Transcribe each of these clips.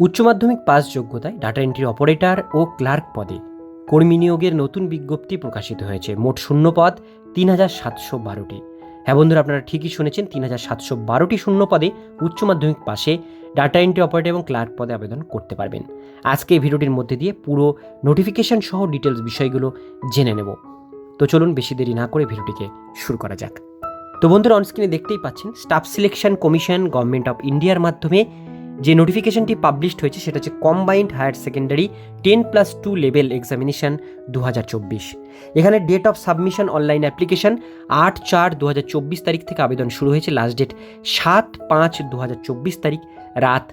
উচ্চ মাধ্যমিক পাস যোগ্যতায় ডাটা এন্ট্রি অপারেটর ও ক্লার্ক পদে কর্মী নিয়োগের নতুন বিজ্ঞপ্তি প্রকাশিত হয়েছে। মোট শূন্য পদ তিন হাজার সাতশো বারোটি। হ্যাঁ বন্ধুরা, আপনারা ঠিকই শুনেছেন, তিন হাজার সাতশো বারোটি শূন্য পদে উচ্চ মাধ্যমিক পাশে ডাটা এন্ট্রি অপারেটর এবং ক্লার্ক পদে আবেদন করতে পারবেন। আজকে এই ভিডিওটির মধ্যে দিয়ে পুরো নোটিফিকেশন সহ ডিটেলস বিষয়গুলো জেনে নেব। তো চলুন বেশি দেরি না করে ভিডিওটিকে শুরু করা যাক। তো বন্ধুরা অনস্ক্রিনে দেখতেই পাচ্ছেন staff selection commission government of ইন্ডিয়ার মাধ্যমে যে নোটিফিকেশনটি পাবলিশড হয়েছে, সেটা হচ্ছে combined higher secondary ten plus two level examination দু এখানে date of submission online application আট চার দু তারিখ থেকে আবেদন শুরু হয়েছে লাস্ট ডেট সাত পাঁচ দু তারিখ রাত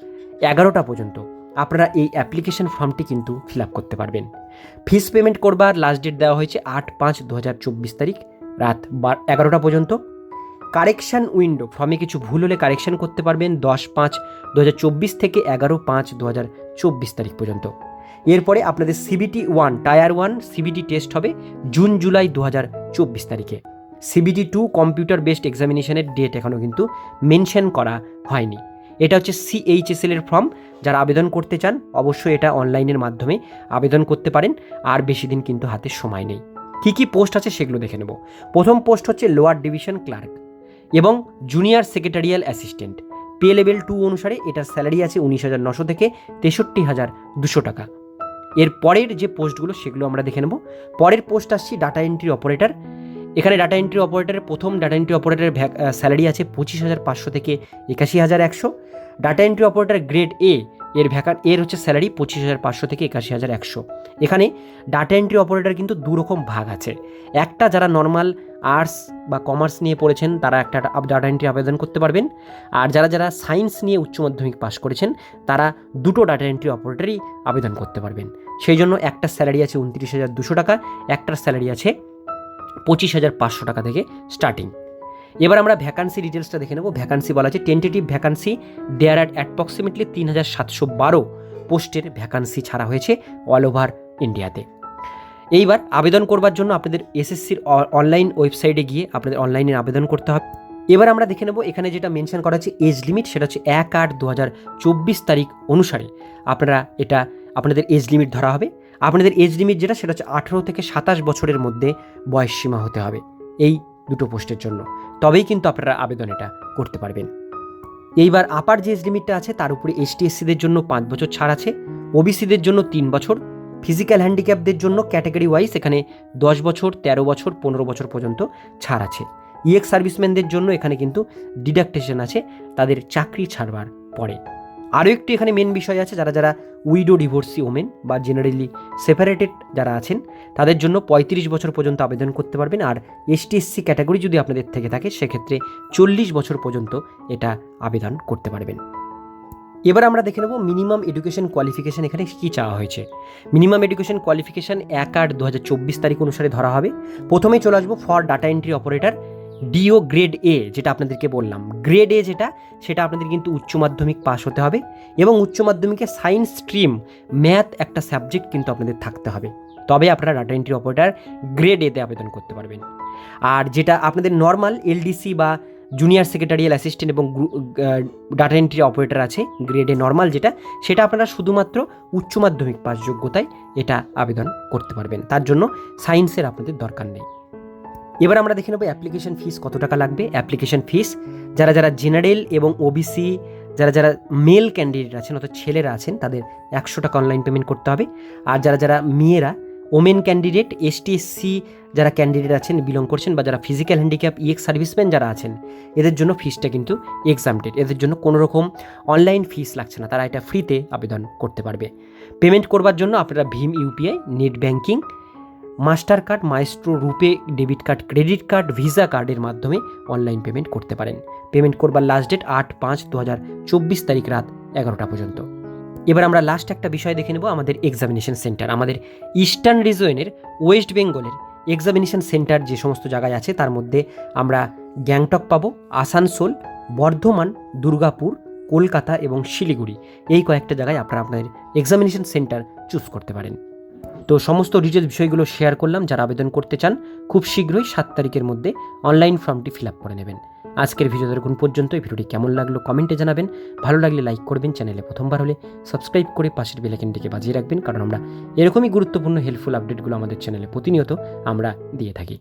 এগারোটা পর্যন্ত। আপনারা এই অ্যাপ্লিকেশন ফর্মটি কিন্তু ফিল আপ করতে পারবেন। ফিস পেমেন্ট করবার লাস্ট ডেট দেওয়া হয়েছে আট পাঁচ দু তারিখ রাত বার এগারোটা পর্যন্ত। Correction window. ফর্মে কিছু ভুল হলে কারেকশান করতে পারবেন দশ পাঁচ দু থেকে এগারো পাঁচ দু তারিখ পর্যন্ত। এরপরে আপনাদের CBT one, tier one, CBT test হবে জুন, জুলাই দু হাজার চব্বিশ তারিখে। সিবিটি টু, কম্পিউটার বেসড এক্সামিনেশনের ডেট এখনও কিন্তু মেনশন করা হয়নি। এটা হচ্ছে সিএইচএসএল এর ফর্ম। যারা আবেদন করতে চান, অবশ্যই এটা অনলাইনের মাধ্যমে আবেদন করতে পারেন, আর বেশি দিন কিন্তু হাতে সময় নেই। কী কী পোস্ট আছে সেগুলো দেখে নেব। প্রথম পোস্ট হচ্ছে লোয়ার ডিভিশন ক্লার্ক। এবং junior secretarial assistant pay level two অনুসারে এটার স্যালারি আছে উনিশ হাজার নশো থেকে তেষট্টি হাজার দুশো টাকা। এর পরের যে পোস্টগুলো, সেগুলো আমরা দেখে নেব। পরের পোস্ট আসছি ডাটা এন্ট্রি অপারেটার এখানে ডাটা এন্ট্রি অপারেটরের প্রথম ডাটা এন্ট্রি অপারেটরের স্যালারি আছে পঁচিশ হাজার পাঁচশো থেকে একাশি হাজার একশো। Data entry operator grade A এর ভ্যাকান, এর হচ্ছে স্যালারি পঁচিশ হাজার পাঁচশো থেকে একাশি হাজার একশো। এখানে ডাটা এন্ট্রি অপারেটর কিন্তু দু রকম ভাগ আছে। একটা যারা নর্মাল আর্টস বা কমার্স নিয়ে পড়েছেন, তারা একটা ডাটা এন্ট্রি আবেদন করতে পারবেন। আর যারা যারা সায়েন্স নিয়ে উচ্চ মাধ্যমিক পাশ করেছেন, তারা দুটো ডাটা এন্ট্রি অপারেটরই আবেদন করতে পারবেন। সেই জন্য একটা স্যালারি আছে উনত্রিশ হাজার দুশো টাকা, একটার স্যালারি আছে পঁচিশ হাজার পাঁচশো টাকা থেকে স্টার্টিং এবার আমরা ভ্যাকান্সি ডিটেলসটা দেখে নেব। ভ্যাকান্সি বলা আছে tentative vacancy there at approximately তিন হাজার সাতশো বারো পোস্টের ভ্যাকান্সি ছাড়া হয়েছে অল ওভার ইন্ডিয়াতে এইবার আবেদন করবার জন্য আপনাদের এসএসসির অনলাইন ওয়েবসাইটে গিয়ে আপনাদের অনলাইনে আবেদন করতে হবে। এবার আমরা দেখে নেব, এখানে যেটা মেনশন করা হচ্ছে এজ লিমিট সেটা হচ্ছে এক আট দু তারিখ অনুসারে আপনারা এটা, আপনাদের এজ লিমিট ধরা হবে। আপনাদের এজ লিমিট যেটা, সেটা হচ্ছে আঠেরো থেকে সাতাশ বছরের মধ্যে বয়স সীমা হতে হবে। এই দুটো পোস্টের জন্য। তবেই কিন্তু আপনারা আবেদন এটা করতে পারবেন। এইবার আপার যে এজ লিমিটটা আছে, তার উপরে এসটিএসসিদের জন্য পাঁচ বছর ছাড় আছে ওবিসিদের জন্য তিন বছর ফিজিক্যাল হ্যান্ডিক্যাপদের জন্য ক্যাটাগরি ওয়াইজ এখানে দশ বছর, তেরো বছর, পনেরো বছর পর্যন্ত ছাড় আছে। ইএক্স সার্ভিসম্যানদের জন্য এখানে কিন্তু ডিডাক্টেশন আছে, তাদের চাকরি ছাড়বার পরে। আরও একটি এখানে মেন বিষয় আছে, যারা যারা উইডো ডিভোর্সি ওমেন বা জেনারেলি সেপারেটেড যারা আছেন, তাদের জন্য পঁয়ত্রিশ বছর পর্যন্ত আবেদন করতে পারবেন। আর এসটিএসসি ক্যাটাগরি যদি আপনাদের থেকে থাকে, সেক্ষেত্রে চল্লিশ বছর পর্যন্ত এটা আবেদন করতে পারবেন। এবার আমরা দেখে নেব মিনিমাম এডুকেশন কোয়ালিফিকেশান এখানে কী চাওয়া হয়েছে। মিনিমাম এডুকেশন কোয়ালিফিকেশান এক আট দু তারিখ অনুসারে ধরা হবে। প্রথমেই চলে আসব for data entry operator DO grade A যেটা আপনাদেরকে বললাম। গ্রেড এ যেটা, সেটা আপনাদের কিন্তু উচ্চ মাধ্যমিক পাস হতে হবে এবং উচ্চ মাধ্যমিকে সায়েন্স স্ট্রিম ম্যাথ একটা সাবজেক্ট কিন্তু আপনাদের থাকতে হবে। তবে আপনারা ডাটা এন্ট্রি অপারেটার গ্রেড এতে আবেদন করতে পারবেন। আর যেটা আপনাদের নর্মাল এলডিসি বা জুনিয়র সেক্রেটারিয়াল অ্যাসিস্ট্যান্ট এবং ডাটা এন্ট্রি অপারেটর আছে, গ্রেডে নর্মাল যেটা, সেটা আপনারা শুধুমাত্র উচ্চ মাধ্যমিক পাস যোগ্যতায় এটা আবেদন করতে পারবেন। তার জন্য সায়েন্সের আপনাদের দরকার নেই। এবার আমরা দেখে নেব অ্যাপ্লিকেশন ফিস কত টাকা লাগবে। অ্যাপ্লিকেশন ফিস যারা যারা জেনারেল এবং ওবিসি যারা যারা মেল ক্যান্ডিডেট আছেন অর্থাৎ ছেলেরা আছেন, তাদের একশো টাকা অনলাইন পেমেন্ট করতে হবে। আর যারা যারা মেয়েরা women candidate ST SC candidate আছেন বিলং করছেন বা যারা ফিজিক্যাল হ্যান্ডিক্যাপ ইএক্স সার্ভিসম্যান যারা আছেন, এদের জন্য ফিসটা কিন্তু এক্সামটেড এদের জন্য কোনো রকম অনলাইন ফিস লাগছে না। তারা এটা ফ্রিতে আবেদন করতে পারবে। পেমেন্ট করবার জন্য আপনারা Bhim UPI net banking Mastercard Maestro, RuPay, debit card, credit card, Visa কার্ডের মাধ্যমে অনলাইন পেমেন্ট করতে পারেন। পেমেন্ট করবার লাস্ট ডেট আট পাঁচ দু হাজার চব্বিশ তারিখ রাত এগারোটা পর্যন্ত। এবার আমরা লাস্ট একটা বিষয় দেখে নেব, আমাদের এক্সামিনেশন সেন্টার আমাদের ইস্টার্ন রিজনের ওয়েস্ট বেঙ্গলের এক্সামিনেশন সেন্টার যে সমস্ত জায়গায় আছে, তার মধ্যে আমরা গ্যাংটক পাবো, আসানসোল, বর্ধমান, দুর্গাপুর, কলকাতা এবং শিলিগুড়ি। এই কয়েকটা জায়গায় আপনারা আপনাদের এক্সামিনেশন সেন্টার চুজ করতে পারেন। তো সমস্ত ডিটেলস বিষয়গুলো শেয়ার করলাম, যারা আবেদন করতে চান, খুব শীঘ্রই সাত তারিখের মধ্যে অনলাইন ফর্মটি ফিল আপ করে নেবেন। আজকের ভিডিও এখন পর্যন্ত, এই ভিডিওটি কেমন লাগল কমেন্টে জানাবেন। ভালো লাগলে লাইক করবেন চ্যানেলে প্রথমবার হলে সাবস্ক্রাইব করে পাশের বেলাইকেনটিকে বাজিয়ে রাখবেন, কারণ আমরা এরকমই গুরুত্বপূর্ণ হেল্পফুল আপডেটগুলো আমাদের চ্যানেলে প্রতিনিয়ত আমরা দিয়ে থাকি।